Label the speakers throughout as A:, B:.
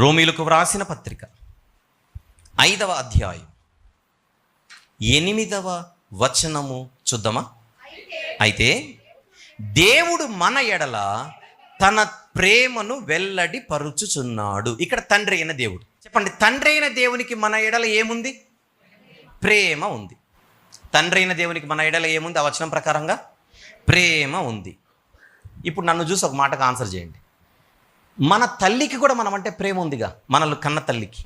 A: రోమిలకు వ్రాసిన పత్రిక. ఐదవ అధ్యాయం. ఎనిమిదవ వచనము చూద్దామా? అయితే దేవుడు మన ఎడల తన ప్రేమను వెల్లడి పరుచుచున్నాడు ఇక్కడ తండ్రి అయిన దేవుడు. చెప్పండి తండ్రి అయిన దేవునికి మన ఎడల ఏముంది? ప్రేమ ఉంది. తండ్రి అయిన దేవునికి మన ఎడల ఏముంది? ఆ వచనం ప్రకారంగా ప్రేమ ఉంది. ఇప్పుడు నన్ను చూసి ఒక మాటకు ఆన్సర్ చేయండి. మన తల్లికి కూడా మనం అంటే ప్రేమ ఉందిగా మనల్ని కన్న తల్లికి.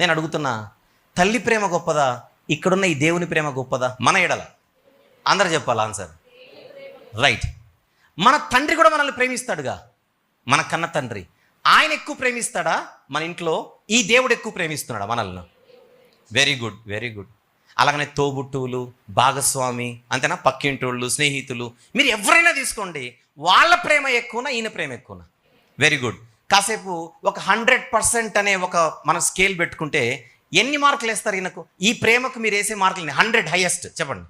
A: నేను అడుగుతున్నా తల్లి ప్రేమ గొప్పదా? ఇక్కడున్న ఈ దేవుని ప్రేమ గొప్పదా? మన ఎడల. అందరు చెప్పాలి ఆన్సర్? రైట్ మన తండ్రి కూడా మనల్ని ప్రేమిస్తాడుగా. మన కన్న తండ్రి. ఆయన ఎక్కువ ప్రేమిస్తాడా? మన ఇంట్లో ఈ దేవుడు ఎక్కువ ప్రేమిస్తున్నాడా మనల్ని? వెరీ గుడ్ వెరీ గుడ్ అలాగనే తోబుట్టువులు భాగస్వామి అంతేనా? పక్కింటోళ్ళు స్నేహితులు. మీరు ఎవరైనా తీసుకోండి వాళ్ళ ప్రేమ ఎక్కువనా ఈయన ప్రేమ ఎక్కువనా? వెరీ గుడ్ కాసేపు ఒక హండ్రెడ్ పర్సెంట్ అనే ఒక మన స్కేల్ పెట్టుకుంటే ఎన్ని మార్కులు వేస్తారు ఈయనకు? ఈ ప్రేమకు మీరు వేసే మార్కులు హండ్రెడ్ హైయెస్ట్ చెప్పండి.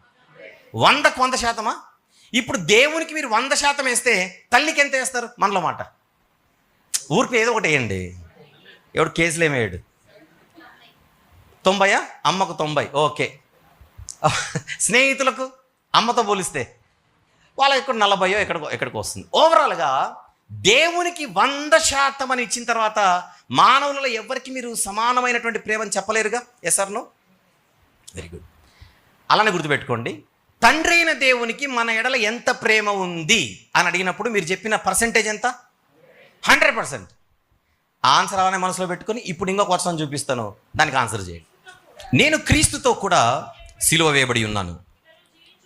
A: వందకు వంద శాతమా? ఇప్పుడు దేవునికి మీరు వంద శాతం వేస్తే తల్లికి ఎంత వేస్తారు? మనలో మాట. ఊరికి ఏదో ఒకటి వేయండి. ఎవడు కేసులు ఏమేయడు తొంభయా? అమ్మకు తొంభై. ఓకే. స్నేహితులకు అమ్మతో పోలిస్తే వాళ్ళ ఇక్కడ నలభయో ఎక్కడికో ఎక్కడికి వస్తుంది. ఓవరాల్గా దేవునికి వంద శాతం అని ఇచ్చిన తర్వాత మానవులలో ఎవరికి మీరు సమానమైనటువంటి ప్రేమని చెప్పలేరుగా? ఎసర్ను వెరీ గుడ్ అలానే గుర్తుపెట్టుకోండి. తండ్రి అయిన దేవునికి మన ఎడల ఎంత ప్రేమ ఉంది అని అడిగినప్పుడు మీరు చెప్పిన పర్సంటేజ్ ఎంత? హండ్రెడ్ పర్సెంట్ ఆన్సర్ అలానే మనసులో పెట్టుకొని ఇప్పుడు ఇంకొక వర్షం చూపిస్తాను. దానికి ఆన్సర్ చేయండి. నేను క్రీస్తుతో కూడా సిలువ వేయబడి ఉన్నాను.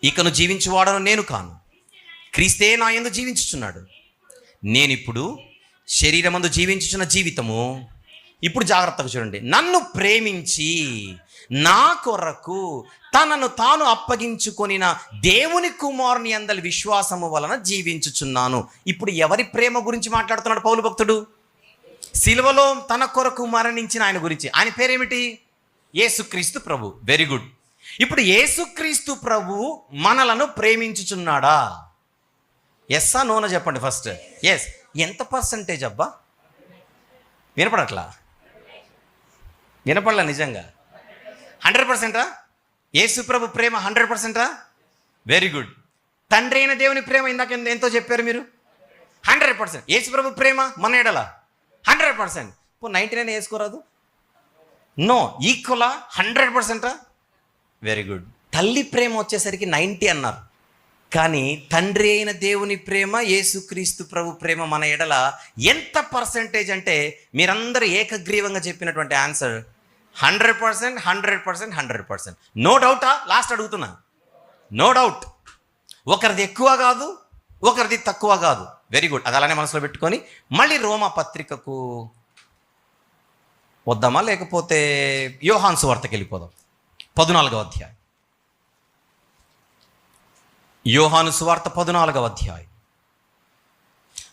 A: ఇకను జీవించువాడను నేను కాను. క్రీస్తే నా ఎందు జీవించుచున్నాడు. నేనిప్పుడు శరీరమందు జీవించుచున్న జీవితము. ఇప్పుడు జాగ్రత్తగా చూడండి. నన్ను ప్రేమించి నా కొరకు తనను తాను అప్పగించుకొనిన దేవుని కుమారుని అందరి విశ్వాసము వలన జీవించుచున్నాను. ఇప్పుడు ఎవరి ప్రేమ గురించి మాట్లాడుతున్నాడు పౌలు భక్తుడు? సిలువలో తన కొరకు మరణించిన ఆయన గురించి. ఆయన పేరేమిటి? యేసుక్రీస్తు ప్రభు. వెరీ గుడ్ ఇప్పుడు యేసుక్రీస్తు ప్రభు మనలను ప్రేమించుచున్నాడా? ఎస్సా నోన చెప్పండి ఫస్ట్ ఎస్ ఎంత పర్సంటేజ్ అబ్బా? వినపడట్లా? వినపడలా నిజంగా? హండ్రెడ్ పర్సెంటా యేసుప్రభు ప్రేమ హండ్రెడ్ పర్సెంటా వెరీ గుడ్ తండ్రి అయిన దేవుని ప్రేమ ఇందాక ఎంతో చెప్పారు మీరు? హండ్రెడ్ పర్సెంట్ యేసుప్రభు ప్రేమ మన ఎడల? హండ్రెడ్ పర్సెంట్ ఇప్పుడు నైంటీ నైన్ వేసుకోరాదు నో ఈక్వలా హండ్రెడ్ పర్సెంటా వెరీ గుడ్ తల్లి ప్రేమ వచ్చేసరికి నైంటీ అన్నారు. కానీ తండ్రి అయిన దేవుని ప్రేమ యేసుక్రీస్తు ప్రభు ప్రేమ మన ఎడల ఎంత పర్సెంటేజ్ అంటే మీరందరూ ఏకగ్రీవంగా చెప్పినటువంటి answer hundred percent hundred percent hundred percent. No డౌటా? లాస్ట్ అడుగుతున్నా. No doubt. ఒకరిది ఎక్కువ కాదు ఒకరిది తక్కువ కాదు. వెరీ గుడ్ అది అలానే మనసులో పెట్టుకొని మళ్ళీ రోమా పత్రికకు వద్దామా? లేకపోతే యోహాన్సు వార్తకి వెళ్ళిపోదాం పద్నాలుగో అధ్యాయం. యోహాను సువార్త పద్నాలుగవ అధ్యాయం.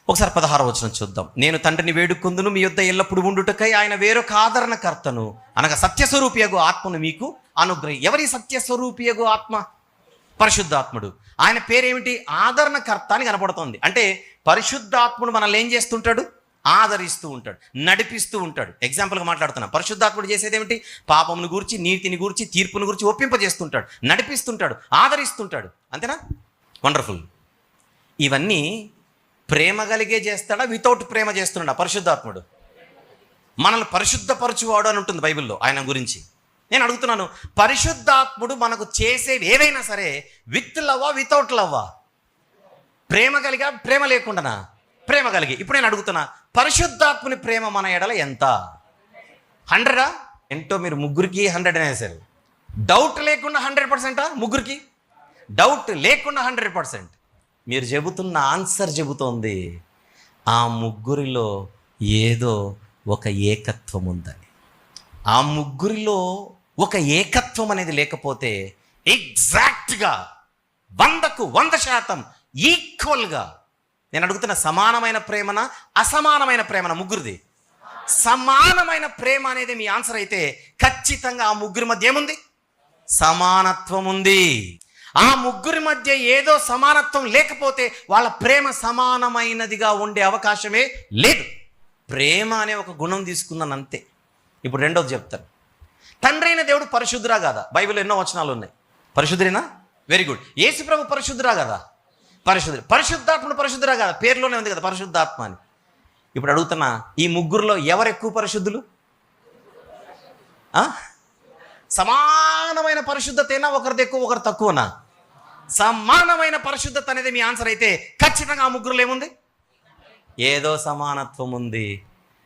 A: ఒకసారి పదహార వచనం చూద్దాం. నేను తండ్రిని వేడుకుందును మీ యొద్ద ఎల్లప్పుడు ఉండుటకై ఆయన వేరొక ఆదరణకర్తను అనగా సత్యస్వరూపియగు ఆత్మను మీకు అనుగ్రహి ఎవరి సత్యస్వరూపియగు ఆత్మ? పరిశుద్ధాత్ముడు. ఆయన పేరేమిటి? ఆదరణకర్త అని కనపడుతోంది. అంటే పరిశుద్ధాత్ముడు మనల్ని ఏం చేస్తుంటాడు? ఆదరిస్తూ ఉంటాడు నడిపిస్తూ ఉంటాడు. ఎగ్జాంపుల్గా మాట్లాడుతున్నా. పరిశుద్ధాత్ముడు చేసేది ఏమిటి పాపమును గురించి నీతిని గురించి తీర్పును గురించి ఒప్పింపజేస్తుంటాడు నడిపిస్తుంటాడు ఆదరిస్తుంటాడు. అంతేనా? వండర్ఫుల్ ఇవన్నీ ప్రేమ కలిగే చేస్తాడా? వితౌట్ ప్రేమ చేస్తున్నాడా? పరిశుద్ధాత్ముడు. మనల్ని పరిశుద్ధపరచువాడు అని ఉంటుంది బైబిల్లో ఆయన గురించి. నేను అడుగుతున్నాను పరిశుద్ధాత్ముడు మనకు చేసేవి ఏవైనా సరే విత్ లవ్వా వితౌట్ లవ్వా ప్రేమ కలిగా ప్రేమ లేకుండానా? ప్రేమ కలిగి. ఇప్పుడు నేను అడుగుతున్నా పరిశుద్ధాత్ముని ప్రేమ మన ఎడల ఎంత? హండ్రెడా? ఎంతో మీరు ముగ్గురికి హండ్రెడ్ అనేసారు డౌట్ లేకుండా హండ్రెడ్ పర్సెంటా ముగ్గురికి? డౌట్ లేకుండా హండ్రెడ్ పర్సెంట్. మీరు చెబుతున్న ఆన్సర్ చెబుతోంది. ఆ ముగ్గురిలో ఏదో ఒక ఏకత్వం ఉందని. ఆ ముగ్గురిలో ఒక ఏకత్వం అనేది లేకపోతే ఎగ్జాక్ట్గా వందకు వంద శాతం ఈక్వల్గా నేను అడుగుతున్న సమానమైన ప్రేమన అసమానమైన ప్రేమన ముగ్గురిది? సమానమైన ప్రేమ అనేది మీ ఆన్సర్ అయితే ఖచ్చితంగా ఆ ముగ్గురి మధ్య ఏముంది? సమానత్వం ఉంది. ఆ ముగ్గురి మధ్య ఏదో సమానత్వం లేకపోతే వాళ్ళ ప్రేమ సమానమైనదిగా ఉండే అవకాశమే లేదు. ప్రేమ అనే ఒక గుణం తీసుకున్నాను అంతే. ఇప్పుడు రెండోది చెప్తాను. తండ్రి అయిన దేవుడు పరిశుద్ధురా కదా? బైబిల్ ఎన్నో వచనాలు ఉన్నాయి. పరిశుద్ధురేనా వెరీ గుడ్ ఏసుప్రభు పరిశుద్ధురా కదా? పరిశుద్ధుడు. పరిశుద్ధాత్ముడు పరిశుద్ధురా కదా. పేరులోనే ఉంది కదా పరిశుద్ధాత్మ అని. ఇప్పుడు అడుగుతున్నా ఈ ముగ్గురులో ఎవరు ఎక్కువ పరిశుద్ధులు? ఆ? సమానమైన పరిశుద్ధతైనా ఒకరిది ఎక్కువ ఒకరు తక్కువనా? సమానమైన పరిశుద్ధత అనేది మీ ఆన్సర్ అయితే ఖచ్చితంగా ఆ ముగ్గురులో ఏముంది? ఏదో సమానత్వం ఉంది.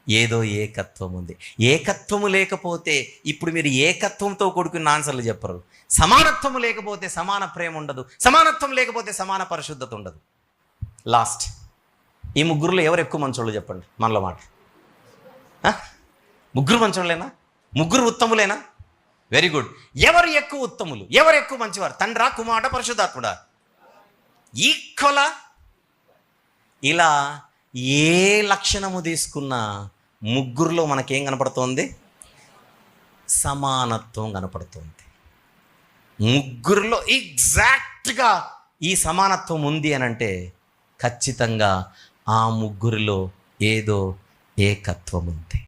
A: ఏదో ఏకత్వం ఉంది. ఏకత్వము లేకపోతే ఇప్పుడు మీరు ఏకత్వంతో కూడుకున్న ఆన్సర్లు చెప్పరు. సమానత్వము లేకపోతే సమాన ప్రేమ ఉండదు. సమానత్వం లేకపోతే సమాన పరిశుద్ధత ఉండదు. లాస్ట్ ఈ ముగ్గురులో ఎవరు ఎక్కువ మంచోళ్ళు చెప్పండి? మనలో మాట. ముగ్గురు మంచోళ్ళేనా? ముగ్గురు ఉత్తములేనా? వెరీ గుడ్ ఎవరు ఎక్కువ ఉత్తములు? ఎవరు ఎక్కువ మంచివారు? తండ్రా కుమారుడ పరిశుద్ధాత్ముడా? ఈక్వలా ఇలా ఏ లక్షణము తీసుకున్నా ముగ్గురులో మనకేం కనపడుతోంది? సమానత్వం కనపడుతుంది. ముగ్గురులో ఎగ్జాక్ట్గా ఈ సమానత్వం ఉంది అని అంటే ఖచ్చితంగా ఆ ముగ్గురిలో ఏదో ఏకత్వం ఉంది.